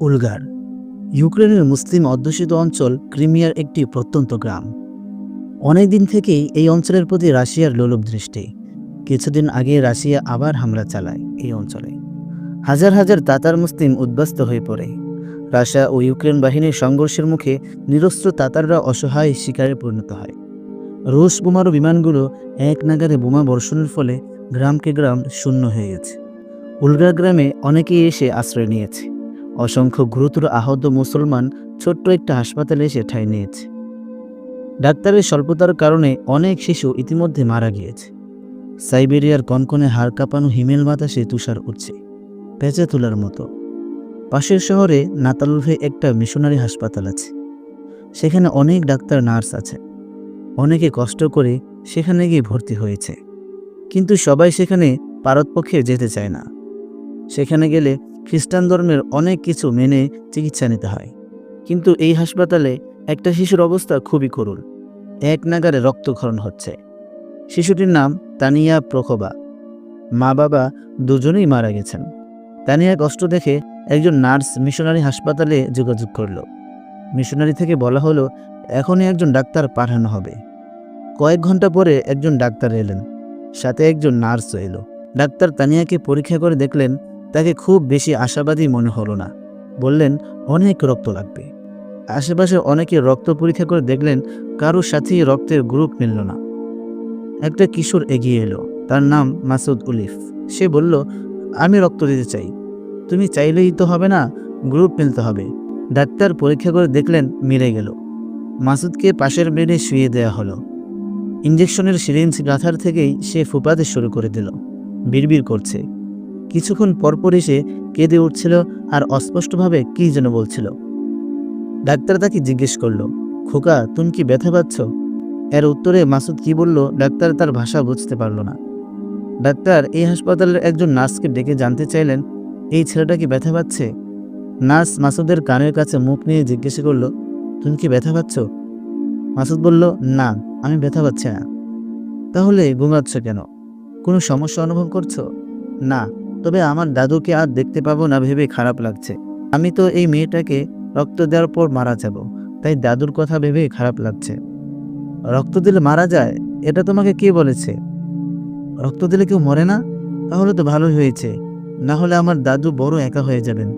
উলগার। ইউক্রেনের মুসলিম অধ্যুষিত অঞ্চল ক্রিমিয়ার একটি প্রত্যন্ত গ্রাম। অনেক দিন থেকেই এই অঞ্চলের প্রতি রাশিয়ার লোলুপ দৃষ্টি। কিছুদিন আগে রাশিয়া আবার হামলা চালায় এই অঞ্চলে। হাজার হাজার তাতার মুসলিম উদ্বাস্ত হয়ে পড়ে। রাশিয়া ও ইউক্রেন বাহিনীর সংঘর্ষের মুখে নিরস্ত্র তাতাররা অসহায় শিকারে পরিণত হয়। রুশ বোমারু বিমানগুলো এক নাগারে বোমা বর্ষণের ফলে গ্রামকে গ্রাম শূন্য হয়ে গেছে। উলগা গ্রামে অনেকেই এসে আশ্রয় নিয়েছে। অসংখ্য গুরুতর আহত মুসলমান ছোট্ট একটা হাসপাতালে এসে ঠাঁই নিয়েছে। ডাক্তারের স্বল্পতার কারণে অনেক শিশু ইতিমধ্যে মারা গিয়েছে। সাইবেরিয়ার কনকনে হাড় কাঁপানো হিমেল বাতাসে তুষার উঠছে, পেঁচে তোলার মতো। পাশের শহরে নাতালভে একটা মিশনারি হাসপাতাল আছে। সেখানে অনেক ডাক্তার, নার্স আছে। অনেকে কষ্ট করে সেখানে গিয়ে ভর্তি হয়েছে। কিন্তু সবাই সেখানে পারতপক্ষে যেতে চায় না। সেখানে গেলে খ্রিস্টান ধর্মের অনেক কিছু মেনে চিকিৎসা নিতে হয়। কিন্তু এই হাসপাতালে একটা শিশুর অবস্থা খুবই করুণ। এক নাগারে রক্তক্ষরণ হচ্ছে। শিশুটির নাম তানিয়া প্রখবা। মা বাবা দুজনেই মারা গেছেন। তানিয়া কষ্ট দেখে একজন নার্স মিশনারি হাসপাতালে যোগাযোগ করল। মিশনারি থেকে বলা হলো, এখনই একজন ডাক্তার পাঠানো হবে। কয়েক ঘণ্টা পরে একজন ডাক্তার এলেন। সাথে একজন নার্সও এলো। ডাক্তার তানিয়াকে পরীক্ষা করে দেখলেন তাকে খুব বেশি আশাবাদী মনে হলো না। বললেন, অনেক রক্ত লাগবে। আশেপাশে অনেকে রক্ত পরীক্ষা করে দেখলেন কারোর সাথেই রক্তের গ্রুপ মিলল না। একটা কিশোর এগিয়ে এলো, তার নাম মাসুদ উলিফ। সে বলল, আমি রক্ত দিতে চাই। তুমি চাইলেই তো হবে না, গ্রুপ মিলতে হবে। ডাক্তার পরীক্ষা করে দেখলেন, মিলে গেল। মাসুদকে পাশের বেডে শুয়ে দেওয়া হলো। ইঞ্জেকশনের সিরিঞ্জ গাঁথার থেকেই সে ফুপাতে শুরু করে দিল। বিড়বিড় করছে। কিছুক্ষণ পরপর এসে কেঁদে উঠছিল আর অস্পষ্টভাবে কী যেন বলছিল। ডাক্তার তাকে জিজ্ঞেস করল, খোকা, তুমি কি ব্যথা পাচ্ছ? এর উত্তরে মাসুদ কি বলল, ডাক্তার তার ভাষা বুঝতে পারল না। ডাক্তার এই হাসপাতালের একজন নার্সকে ডেকে জানতে চাইলেন, এই ছেলেটা কি ব্যথা পাচ্ছে? নার্স মাসুদের কানের কাছে মুখ নিয়ে জিজ্ঞেস করল, তুমি কি ব্যথা পাচ্ছ? মাসুদ বলল, না, আমি ব্যথা পাচ্ছি না। তাহলে ঘুমাচ্ছ কেন? কোনো সমস্যা অনুভব করছ? না তবে আমার দাদুকে আর দেখতে পাবো না ভেবে খারাপ লাগছে। আমি তো এই মেয়েটাকে রক্ত দেওয়ার পর মারা যাব, তাই দাদুর কথা ভেবে খারাপ লাগছে। রক্ত দিলে মারা যায়, এটা তোমাকে কে বলেছে? রক্ত দিলে কেউ মরে না? তাহলে তো ভালোই হয়েছে। না হলে আমার দাদু বড় একা হয়ে যাবেন।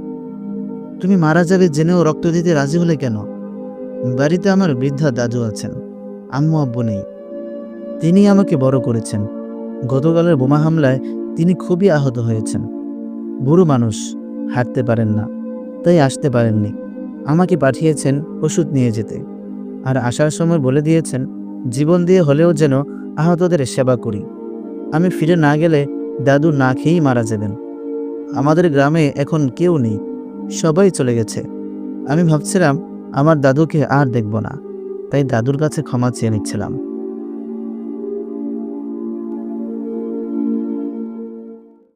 তুমি মারা যাবে জেনেও রক্ত দিতে রাজি হলে কেন? বাড়িতে আমার বৃদ্ধা দাদু আছেন, আম্মু আব্বু নেই। তিনি আমাকে বড় করেছেন। গতকালের বোমা হামলায় তিনি খুবই আহত হয়েছেন। বুড়ো মানুষ, হাঁটতে পারেন না, তাই আসতে পারেননি। আমাকে পাঠিয়েছেন ওষুধ নিয়ে যেতে। আর আসার সময় বলে দিয়েছেন, জীবন দিয়ে হলেও যেন আহতদের সেবা করি। আমি ফিরে না গেলে দাদু না খেয়েই মারা যাবেন। আমাদের গ্রামে এখন কেউ নেই, সবাই চলে গেছে। আমি ভাবছিলাম, আমার দাদুকে আর দেখব না। তাই দাদুর কাছে ক্ষমা চেয়ে নিচ্ছিলাম।